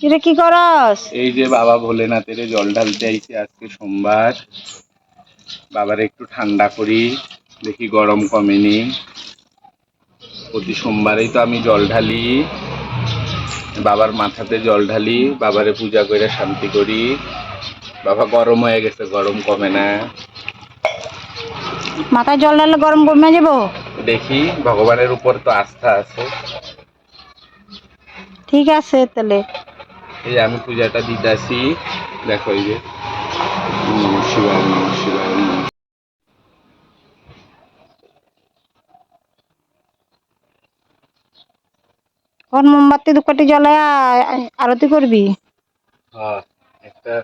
এটা কি করস? এই যে বাবা ভোলেনাথের জল ঢালতে আইছি আজকে সোমবার। বাবার একটু ঠান্ডা করি দেখি গরম কমেনি। প্রতি সোমবারেই তো আমি জল ঢালি। বাবার মাথাতে জল ঢালি বাবারে পূজা করে শান্তি করি। বাবা গরম হয়ে গেছে গরম কমে না। মাথায় জল ঢাললে গরম কমে যাব? দেখি ভগবানের উপর তো আস্থা আছে। ঠিক আছে তাহলে। এই আমি পূজাটা দিতেছি। দেখো এই যে শিবায় কোন মোমবাতি দুকাটি জ্বলায় আরতি করবি? হ্যাঁ, একটা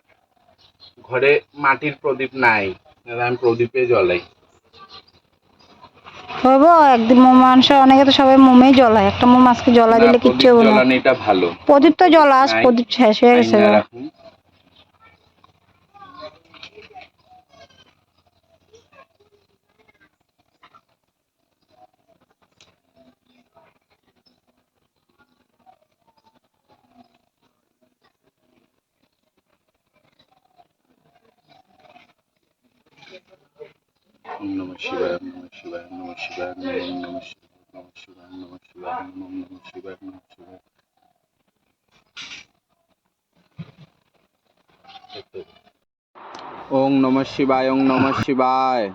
ঘরে মাটির প্রদীপ নাই আমি প্রদীপে জ্বলাই। হইব একদিন মোম মানুষ অনেকে তো সবাই মোমেই জ্বলায়। একটা মোম আজকে জ্বলা দিলে কিচ্ছু হবে না। প্রদীপ তো জ্বলাস। প্রদীপ শেষ হয়ে গেছে। ওম নম শিবায় ওম নম শিবায় ওম নম শিবায় ওম নম শিবায় ওম নম শিবায় ওম নম শিবায় ওম নম শিবায় ওম নম শিবায় ওম নম শিবায় ওম নম শিবায়